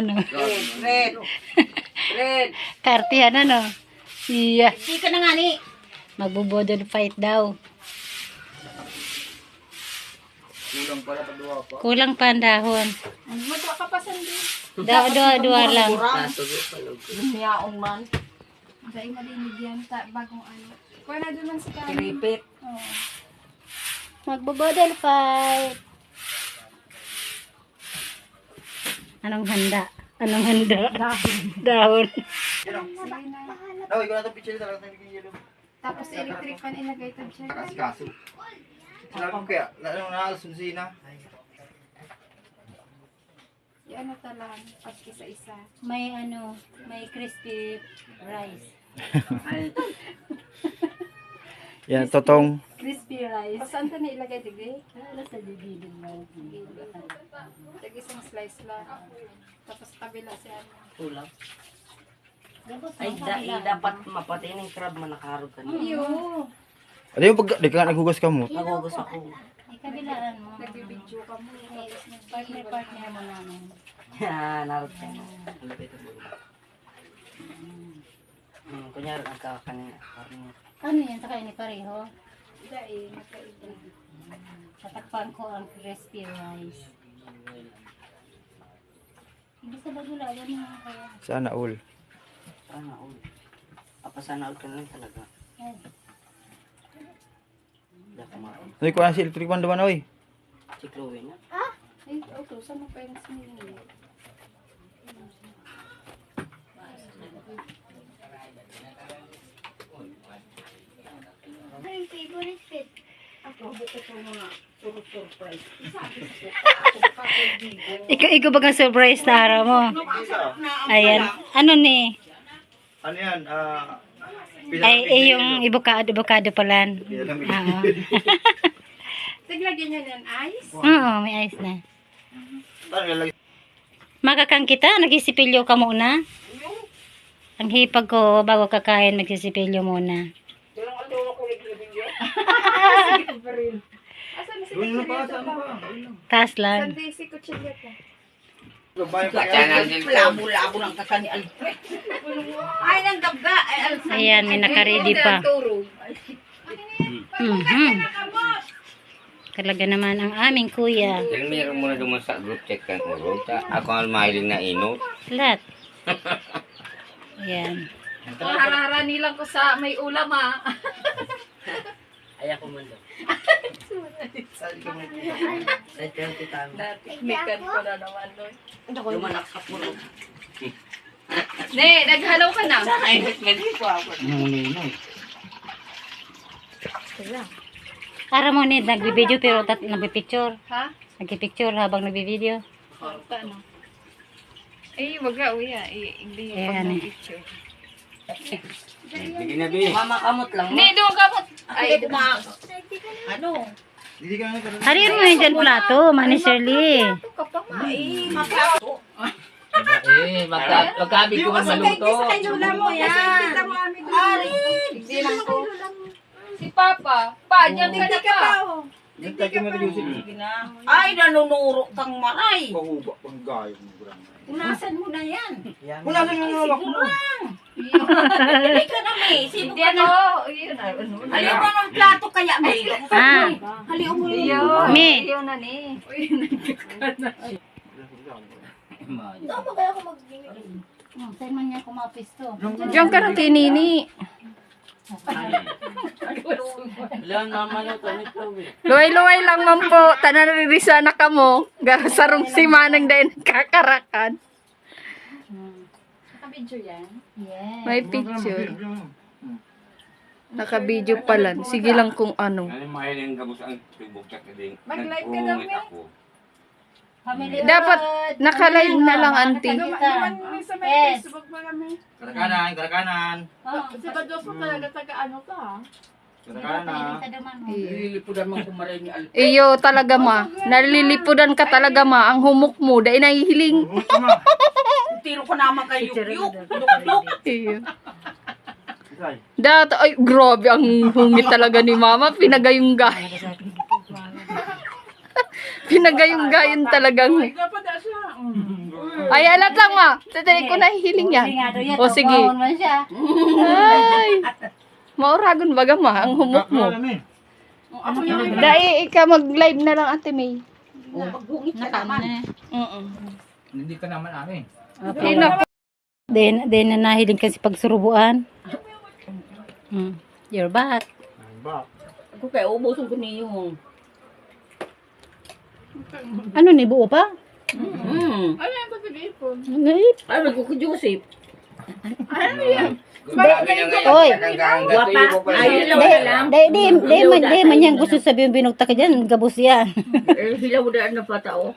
ano. Red. Red. Kartihan ano. Iya. Hindi ka na nga ni. Magbubodol fight daw. Kulang pala pa duwa pa. Kulang pa ang dahon. Magkakapasan din. Daw, dua, dua lang. Lumiyaong man. Dahil malinig yan, ta, bagong ano. Kuha na doon lang si Kami. Repeat. Oo. Magbubodol fight. Anong handa? Anong handa? Dahon. Dahon. Sige na. No, ikaw na ito picture talaga yelo. Tapos electric fan ilagay ito dyan. Kasi kaso. Sinabi ko kaya, lalo na sunsi na. Yung ano talang, pag isa-isa. May ano, may crispy rice. Yan, totong. Crispy rice. O saan ito na ilagay, Tigre? Ano sa bibigil mo? Tag isang slice lang. Tapos kabila si ano. Kulang. Ay, da, eh, dapat mapatay ng crab man nakarog ka niya. Iyo. Ano yung pag, di ka nga naghugas ka mo? Nagugas ako. Ikabilaan mo. Nagbibidyo ka mo. Partner, partner mo namin. Yan, narot ka na. Malapit ang bulo. Hmm, kunyari, nagkakakanina. Parang Ano yan? Saka ni pareho? Dahil, magkaiba. Tatakpan ko ang crispy rice. Hindi sa bagula, ganun nga kaya. Sana all. sana all. Papasana all ka lang talaga. Ay. Ano ko na si electric man naman, oy. Si Chloe na. Ay, okay. Saan mo pa yung sinili? Ikaw, ikaw bagang surprise na araw mo. Ayan. Ano ni? Ano yan? Ah... Ay, eh, yung ibukado, ibukado pala. Oo. Taglagyan niya yan, ice? Oo, may ice na. Ano? Makakang kita, nagsisipilyo ka muna. Ang hipag ko, bago kakain, nagsisipilyo muna. Asan na si Kuchilya? pa? Lang. Taas lang. Saan si Kuchilya ka? Pa Labo-labo ng kakani Alfred. Ay, nang gabga. Ayan, may nakaredy pa. Mhm. Talaga naman ang aming kuya. Yan, meron mo na naman sa group chat kan urog. Ta, ako ang mahiling na inot. Lahat. Ayan. Hararani lang ko sa may ulam ah. Ay, ako man daw. Sa 20 tama. Mikan ko na naman. Lumanak sa pulo. Ne, naghalaw ka na. Ay, hindi ko ako. Para mo ni nagbibideo pero tat nagpipicture. Ha? Nagpipicture habang nagbibideo. Paano? Eh, wag ka, uya. Eh, hindi Ayan pag eh. picture. Sige na, Bi. Mama kamot lang. Ne, doon ka pa. Ay. Ano? Hindi ka na nagkaroon. Hariin mo yung dyan plato, Mani Shirley. Ito ka pa nga. Ay, mapato. Eh, magka, magkabig ko man maluto. Lula mo yan. Ari. Hindi lang ko. Si Papa. Pa, diyan ka na pa. Mo na. Ay, nanunuro kang maray. Pahuba, pang gayo mo grang. Punasan mo na yan. Wala na yung hawak mo. Hindi ka na, may. Sino Hindi ka ano. na? Yun, ano. Ayaw mo ng plato kaya, may. Ah, Haliw mo yun. Yun. Me. Yun na ni. Hmm, saan man niya kumapis to? Diyan ka na kay Nini. Wala naman ito ni Chloe. Luway-luway lang man po. Tanarisa na ka mo. Sarong si Manang dahil kakarakan. Naka-video yan? Yes. May picture. Naka-video pala. Sige lang kung ano. Ano mahiling ka mo sa ang tubog sa kading. Mag-live ka daw, Nag-uungit ako. Family Dapat Lord. naka-live na lang, auntie. Makakita. Yes. Karakanan, karakanan. Oh, Karakanan. sa daman mo. Nililipudan mo kumaray ni Alfred. Iyo talaga ma. Nalilipudan ka talaga ma. Ang humok mo. Dahil nahihiling. Tiro ko naman kay Yuk-Yuk. Yuk-Yuk. Dati, ay, grabe, ang hungit talaga ni mama. Pinagayong gayon. Pinagayong gayon talagang. Ay, alat lang ma. Tatay ko nahihiling yan. O sige. Ay. Mauragon baga ma, ang humok mo. Dai, ikaw mag-live na lang, Ate May. Mm-mm. Hindi ka naman amin. Po? Then, then na nahiling kasi pagsurubuan. Hmm. You're back. Ba? Ako kaya ubusin ko niyo yung... Ano ni buo pa? Mm. Ano ko ko Joseph? Grabe na ngayon. Oy. Guwapa. Ay, hilaw Di, na lang. di, di, di, man, di, man yan gusto sabihin binugta ka dyan, gabos yan. Eh, hilaw na na pa tao.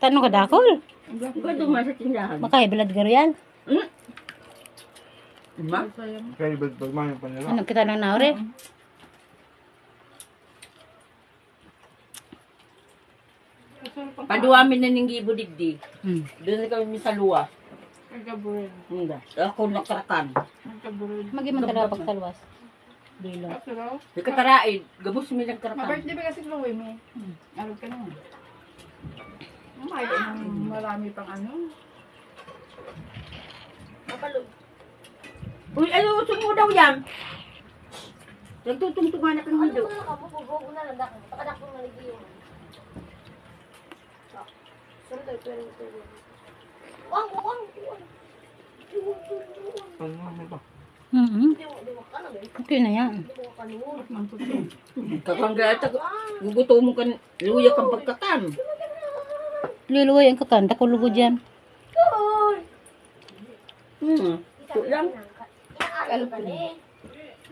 Tanong ka dakol. Gado man sa tindahan. Makahibilad garo yan. Ma? Kaya ba't pagmahal pa nila? Ano kita lang naore? Paduamin na ng gibo digdi. Hmm. Doon na kami sa luwa. Hindi. Ako nakarakan. Magi man talaga pagsalwas. Dilo. Di kataraid. Gabos mi nagkarakan. Birthday ba kasi Chloe mo? Arog ka na. May ng marami pang ano. Uy, ano gusto mo daw yan? Nagtutungtungan na kang hido. Ano ba? Mm Okay na yan. Kakanggata ko. Guguto mo kan luya kang pagkakan. Liluway ang kakanta ko lugod yan. Hmm. Ito lang.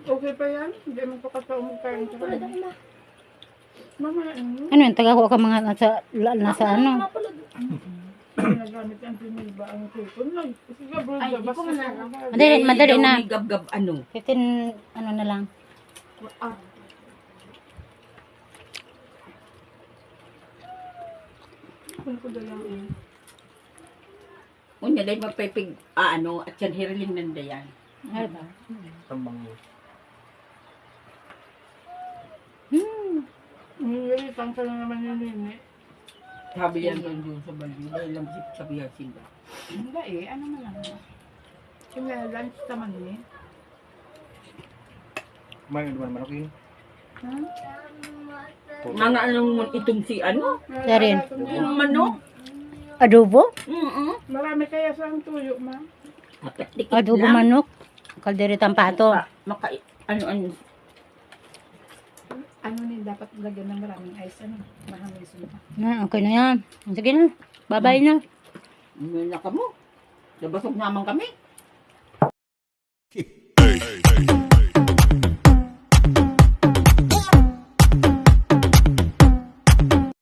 Okay pa yan? Hindi mo pa katao mo kain sa Mama, ano? Yan, taga ko ka mga nasa, la- nasa ano. Ginagamit ang ang tipon. Nag, sige bro, basta Madali, na. Gab-gab ano. 15, ano na lang. Kung ko dalang eh. Unya dahil mapipig, ah, ano, at yan hiriling nanda yan. Ano ba? Tambang mo. Hindi, tangka na naman yun eh. Sabi yan doon doon sa balyo. Dahil lang si sabihan sila. Hindi eh, ano man lang. Kaya lunch naman eh. May naman manok yun. Mga anong itong si ano? Darin. Yung manok. Adobo? Mm-mm. Marami kaya sa ang tuyo, ma. Dikit Adobo lang. manok. Kalderitang pato. Pa- Maka, ano, ano. Ano ni dapat lagyan ng maraming ice, ano? Mahamay sila. Na, okay na yan. Sige na. Bye-bye na. Ano na ka mo? Nabasok naman kami.